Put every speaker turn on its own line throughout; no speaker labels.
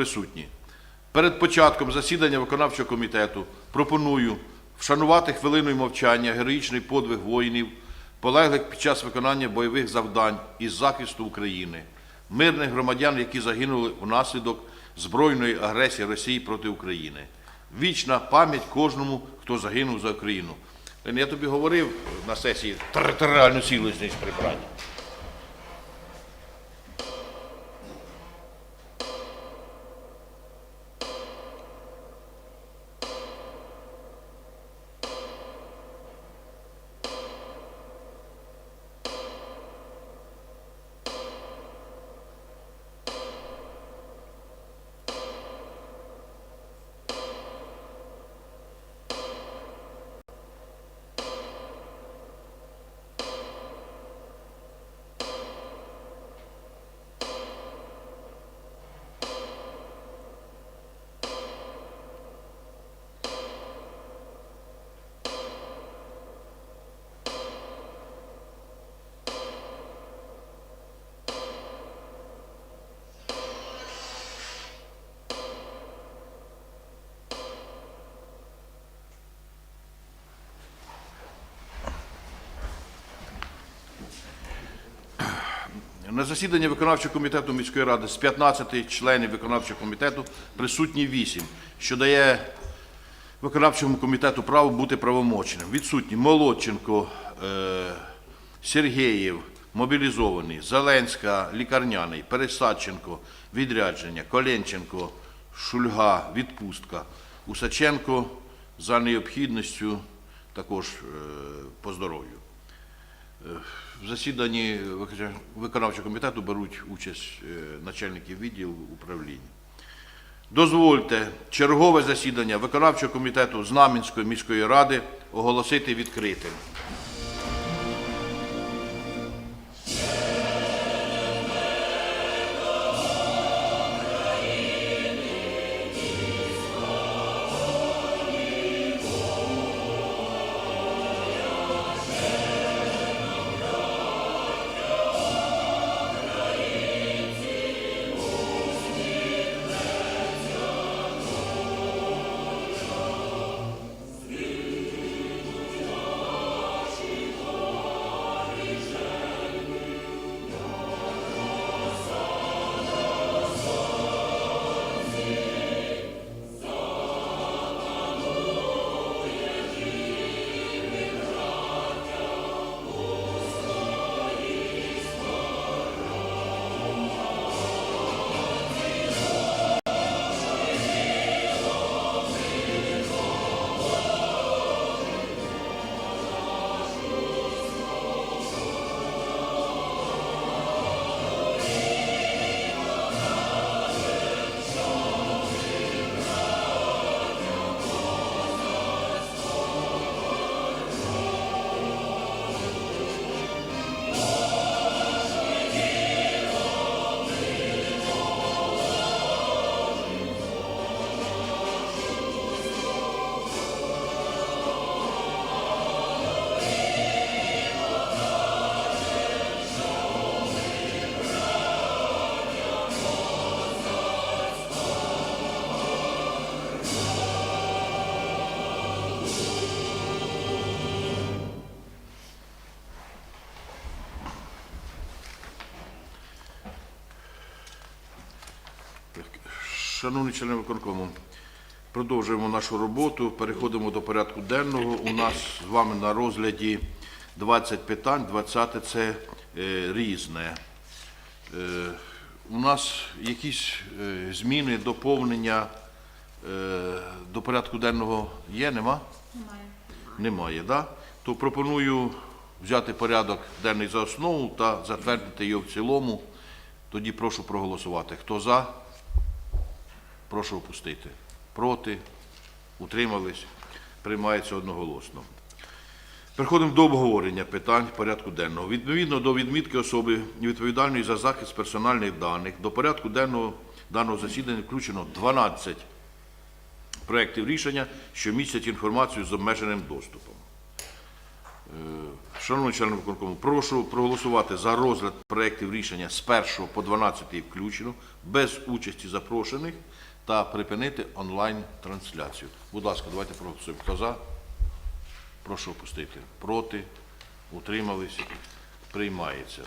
присутні. Перед початком засідання виконавчого комітету пропоную вшанувати хвилиною мовчання героїчний подвиг воїнів, полеглих під час виконання бойових завдань із захисту України, мирних громадян, які загинули внаслідок збройної агресії Росії проти України. Вічна пам'ять кожному, хто загинув за Україну. Я тобі говорив на сесії територіальну цілісність прибрання. На засіданні виконавчого комітету міської ради з 15 членів виконавчого комітету присутні 8, що дає виконавчому комітету право бути правомочним. Відсутні Молодченко, е, Сергєєв, мобілізований, Зеленська, лікарняний, Пересадченко, відрядження, Коленченко, Шульга, відпустка, Усаченко за необхідністю також е, по здоров'ю. В засіданні виконавчого комітету беруть участь начальників начальники відділу управління. Дозвольте чергове засідання виконавчого комітету Знам'янської міської ради оголосити відкритим. Шановні члени виконкому, продовжуємо нашу роботу. Переходимо до порядку денного. У нас з вами на розгляді 20 питань. 20 це е, різне. Е, у нас якісь е, зміни, доповнення е, до порядку денного є, нема?
Немає.
Немає, да? То пропоную взяти порядок денний за основу та затвердити його в цілому. Тоді прошу проголосувати. Хто за? Прошу опустити. Проти? Утримались? Приймається одноголосно. Переходимо до обговорення питань порядку денного. Відповідно до відмітки особи відповідальної за захист персональних даних, до порядку денного даного засідання включено 12 проєктів рішення, що містять інформацію з обмеженим доступом. Е, Шановні члени виконкому, прошу проголосувати за розгляд проєктів рішення з 1 по 12 включно, без участі запрошених та припинити онлайн-трансляцію. Будь ласка, давайте проголосуємо. Хто за? Прошу опустити. Проти? Утрималися? Приймається.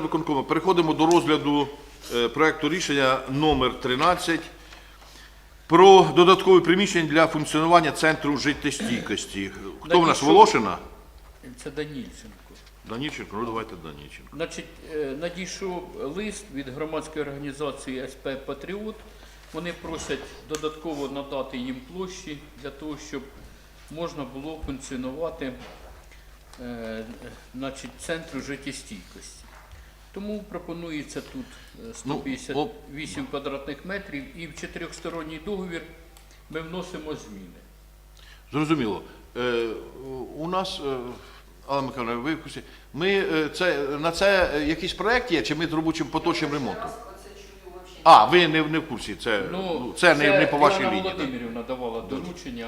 Виконкому. Переходимо до розгляду е, проекту рішення номер 13 про додаткове приміщення для функціонування центру життєстійкості. Хто в нас Волошина?
Це Данільченко.
Даніченко, ну давайте Даніченко.
Значить, е, надійшов лист від громадської організації СП Патріот. Вони просять додатково надати їм площі для того, щоб можна було функціонувати е, значить, центру життєстійкості. Тому пропонується тут е,
Ну,
158 квадратних метрів і в чотирьохсторонній договір ми вносимо зміни.
Зрозуміло. Е, у нас, е, Алла Михайловна, ви в курсі, ми е, це, на це якийсь проект є, чи ми з робочим поточним ремонтом? А, ви не, не в курсі, це, ну, це, не, не по вашій
Івана
лінії. так?
Володимирівна давала доручення.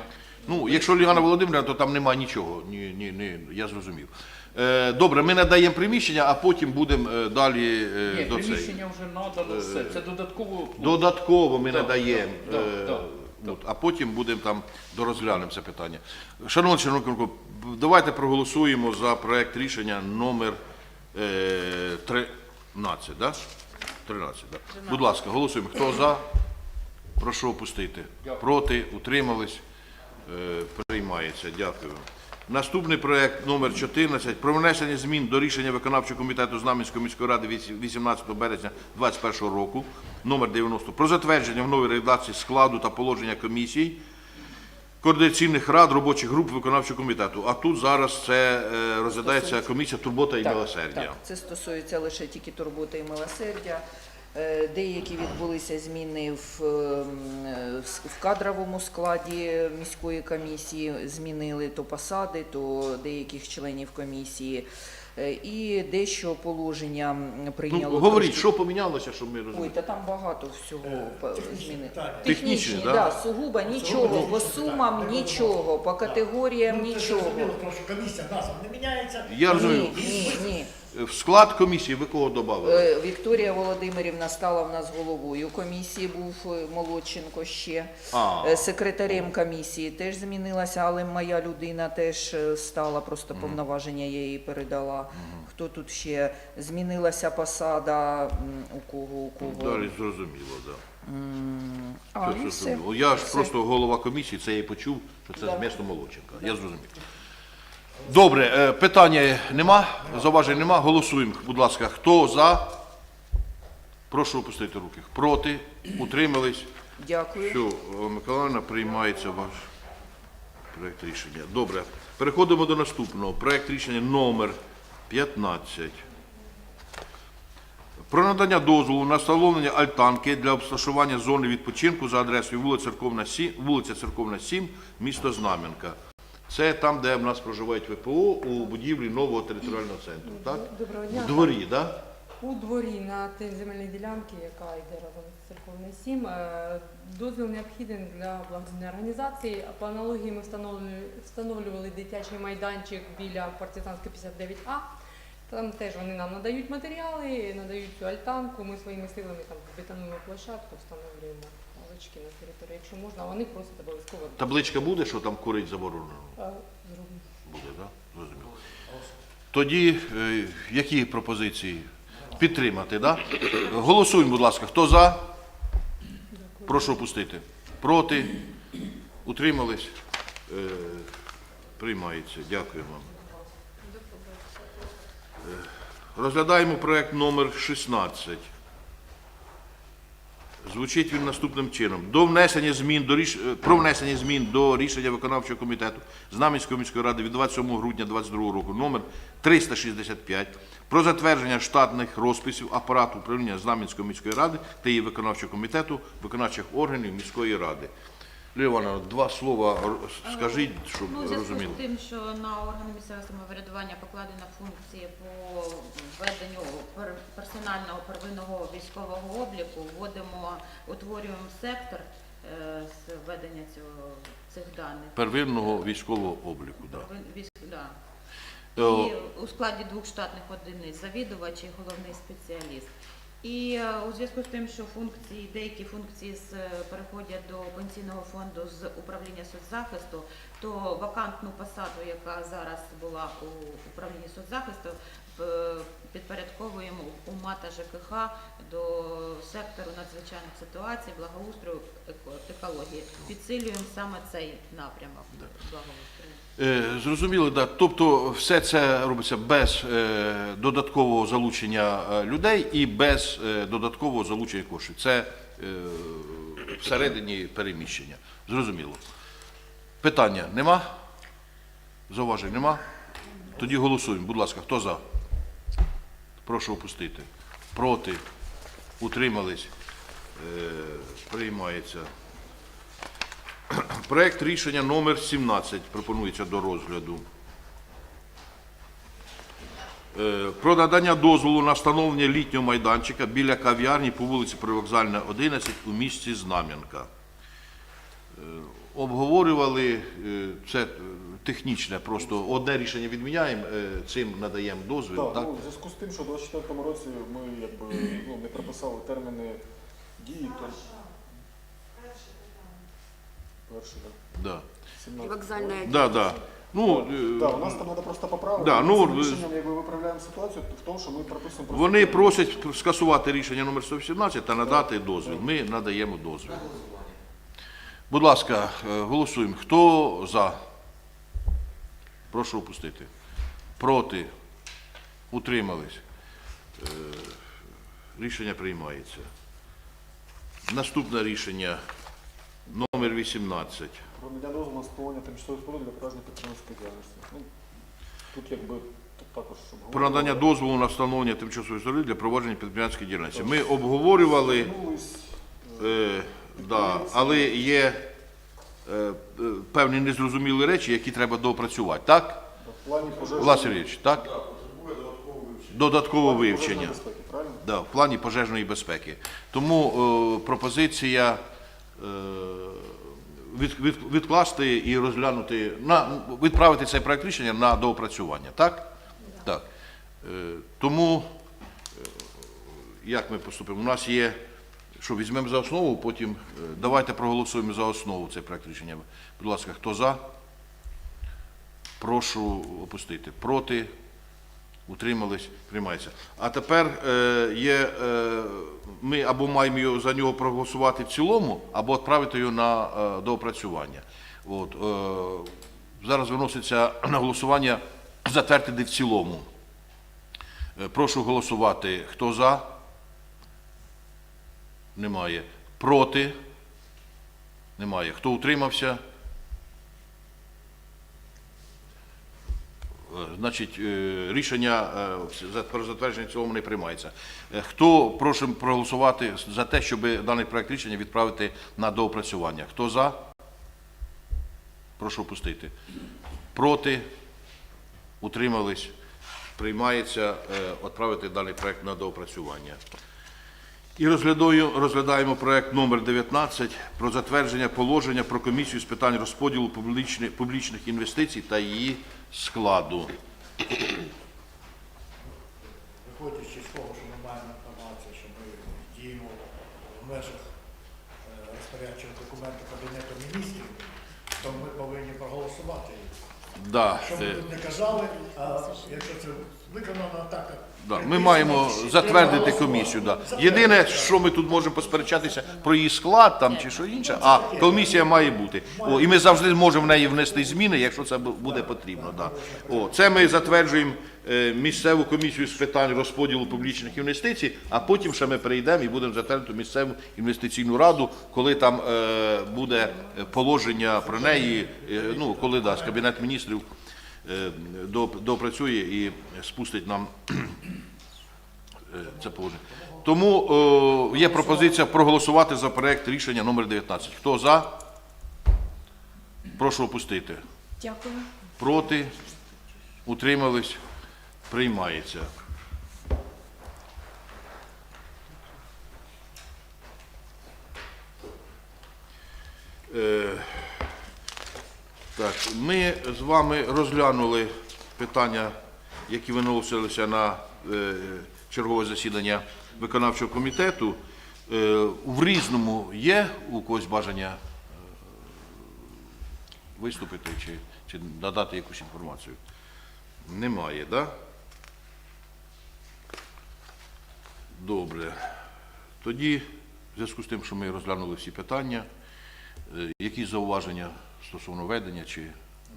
Ну, якщо Ліана Володимирівна, то там нема нічого. Ні, ні, ні, я зрозумів. Е, добре, ми надаємо приміщення, а потім будемо е, далі е,
Ні,
до цього.
приміщення вже надано все. Це додатково.
Додатково ми надаємо, е, от, а потім будемо там дорозглянемо це питання. Шановні члени давайте проголосуємо за проект рішення номер е, 13, да? 13, да? Будь ласка, голосуємо. Хто за? Прошу опустити.
Дякую.
Проти, утримались. Е, Приймається. Дякую. Наступний проект номер 14 про внесення змін до рішення виконавчого комітету Знам'янської міської ради 18 березня 2021 року, номер 90, про затвердження в новій редакції складу та положення комісій, координаційних рад, робочих груп виконавчого комітету. А тут зараз це е, розглядається комісія турбота і милосердя.
Так, це стосується лише тільки турботи і милосердя. Е, Деякі відбулися зміни в, ем, е, в кадровому складі міської комісії, змінили то посади, то деяких членів комісії. Е, І дещо положення м,
Ну,
прийняло.
говоріть,
трошки-
що помінялося, щоб ми
Ой, та там багато всього по- зміни.
Технічні,
Технічні,
да?
да, сугубо нічого, по сумам нічого, по категоріям
Ну, це
нічого.
зрозуміло, тому що комісія назва не міняється.
Я розумію.
Ні, ні, ні.
В склад комісії ви кого додали?
Е, Вікторія Володимирівна стала в нас головою комісії, був е, Молодченко ще.
А.
Е, Секретарем комісії теж змінилася, але моя людина теж стала, просто повноваження я їй передала. Хто тут ще? Змінилася посада, у кого, у кого.
Далі зрозуміло, так.
М, А,
Все
і все.
Я ж
Все.
просто голова комісії, це я і почув, що це
Да.
з міста Молодченка. Я зрозумів. Добре, е, питання нема, зауважень нема. Голосуємо, будь ласка, хто за? Прошу опустити руки. Проти? Утримались?
Дякую.
Що, Миколаївна, приймається ваш проєкт рішення. Добре. Переходимо до наступного. Проєкт рішення номер 15. Про надання дозволу на встановлення альтанки для обслуговування зони відпочинку за адресою вулиця Церковна 7, вулиця Церковна 7, місто Знам'янка. Це там, де в нас проживають ВПО у будівлі нового територіального центру. Так?
Доброго дня.
В дворі, так?
У дворі на тій земельній ділянці, яка йде разом з церковною 7, е, дозвіл необхідний для благодійної організації. По аналогії ми встановлювали, встановлювали дитячий майданчик біля партизанської 59А. Там теж вони нам надають матеріали, надають цю альтанку. Ми своїми силами там бетонуємо площадку, встановлюємо лавочки на території. Якщо можна, вони просять обов'язково
Табличка буде, що там курить заборонено?
е.
Буде, так? Зрозуміло. Тоді е, які пропозиції? Підтримати, так? Голосуємо, будь ласка. Хто за? Прошу опустити. Проти? Утримались? Е, Приймається. Дякую вам. Е, Розглядаємо проект номер 16. Звучить він наступним чином. До внесення змін до ріш... е, про внесення змін до рішення виконавчого комітету Знам'янської міської ради від 27 грудня 2022 року номер 365 про затвердження штатних розписів апарату управління Знам'янської міської ради та її виконавчого комітету виконавчих органів міської ради. Івановна, два слова скажіть, щоб
Ну, зв'язку
розуміли.
з тим, що на органи місцевого самоврядування покладено функції по введенню персонального первинного військового обліку, вводимо, утворюємо сектор е, з ведення цього, цих даних.
Первинного військового обліку. Да.
Військ- да.
Е,
І у складі двох штатних одиниць завідувач і головний спеціаліст. І е, у зв'язку з тим, що функції, деякі функції е, переходять до пенсійного фонду з управління соцзахисту, то вакантну посаду, яка зараз була у управлінні соцзахисту, підпорядковуємо УМА та ЖКХ до сектору надзвичайних ситуацій, благоустрою, екології. Підсилюємо саме цей напрямок благоустрою.
Е, Зрозуміло, да. Тобто все це робиться без е, додаткового залучення е, людей і без додаткового залучення коштів. Це всередині переміщення. Зрозуміло. Питання нема? Зауважень нема? Тоді голосуємо. Будь ласка, хто за? Прошу опустити. Проти? Утримались? Приймається. Проект рішення номер 17 пропонується до розгляду. Е, Про надання дозволу на встановлення літнього майданчика біля кав'ярні по вулиці Привокзальна, 11 у місті Знам'янка. Е, Обговорювали е, це технічне, просто одне рішення відміняємо, цим надаємо дозвіл.
Так,
Так?
ну, в зв'язку з тим, що у 24-му році ми якби, ну, не прописали терміни дії, то... Перший, так.
Да.
17.
Вокзальная
Да, да. Ну, е,
Да, у нас там треба просто поправити.
Да, ну,
цим
ви-
рішенням якби виправляємо ситуацію в тому, що ми прописуємо просто
Вони просять скасувати рішення номер 118 та надати дозвіл. Ми надаємо дозвіл. Будь ласка, е, голосуємо. Хто за? Прошу опустити. Проти? Утримались? Е, Рішення приймається. Наступне рішення номер 18.
про надання дозволу на встановлення тимчасових споруд для проведення підприємницької діяльності. Ну, тут якби тут також щоб
Про надання дозволу на встановлення тимчасової сторони для проводження підприємницької діяльності. Ми обговорювали.
Звернулись,
Е, да, але є е, е, певні незрозумілі речі, які треба доопрацювати. Так,
в плані пожежної
Влас Сергійович, так? Додаткове вивчення.
безпеки, правильно?
Да, в плані пожежної безпеки. Тому е, пропозиція е, від, від, відкласти і розглянути, на, відправити цей проект рішення на доопрацювання. Так? Так. Е, тому е, як ми поступимо? У нас є, що візьмемо за основу, потім е, давайте проголосуємо за основу цей проект рішення. Будь ласка, хто за? Прошу опустити. Проти? Утримались, приймається. А тепер е, є, е, ми або маємо його, за нього проголосувати в цілому, або відправити його на е, доопрацювання. От, е, зараз виноситься на голосування затвердити в цілому. Е, прошу голосувати. Хто за? Немає. Проти? Немає. Хто утримався? Значить, е, рішення е, про затвердження цього не приймається. Е, Хто прошу проголосувати за те, щоб даний проект рішення відправити на доопрацювання? Хто за? Прошу опустити. Проти? Утримались? Приймається відправити даний проект на доопрацювання. І розглядаю, розглядаємо проект номер 19 про затвердження положення про комісію з питань розподілу публічних, інвестицій та її складу.
Виходячи з того, що ми маємо інформацію, що ми діємо в межах е, розпорядчого документу Кабінету міністрів, то ми повинні проголосувати.
Да,
Що ми тут не казали, а якщо це виконано так, як
да, ми маємо затвердити комісію. Да. Єдине, що ми тут можемо посперечатися про її склад там чи що інше, а комісія має бути. О, і ми завжди можемо в неї внести зміни, якщо це буде потрібно. Да. О, це ми затверджуємо е, місцеву комісію з питань розподілу публічних інвестицій, а потім ще ми прийдемо і будемо затвердити місцеву інвестиційну раду, коли там е, буде положення про неї, е, ну коли дасть кабінет міністрів допрацює і спустить нам е, це положення. Тому е, є пропозиція проголосувати за проект рішення номер 19. Хто за? Прошу опустити.
Дякую.
Проти? Утримались? Приймається. Е, Так, ми з вами розглянули питання, які виносилися на е, чергове засідання виконавчого комітету. Е, в різному є у когось бажання е, виступити чи, чи надати якусь інформацію? Немає, так? Да? Добре. Тоді, в зв'язку з тим, що ми розглянули всі питання, які зауваження стосовно ведення чи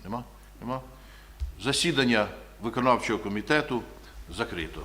нема? Нема? Засідання виконавчого комітету закрито.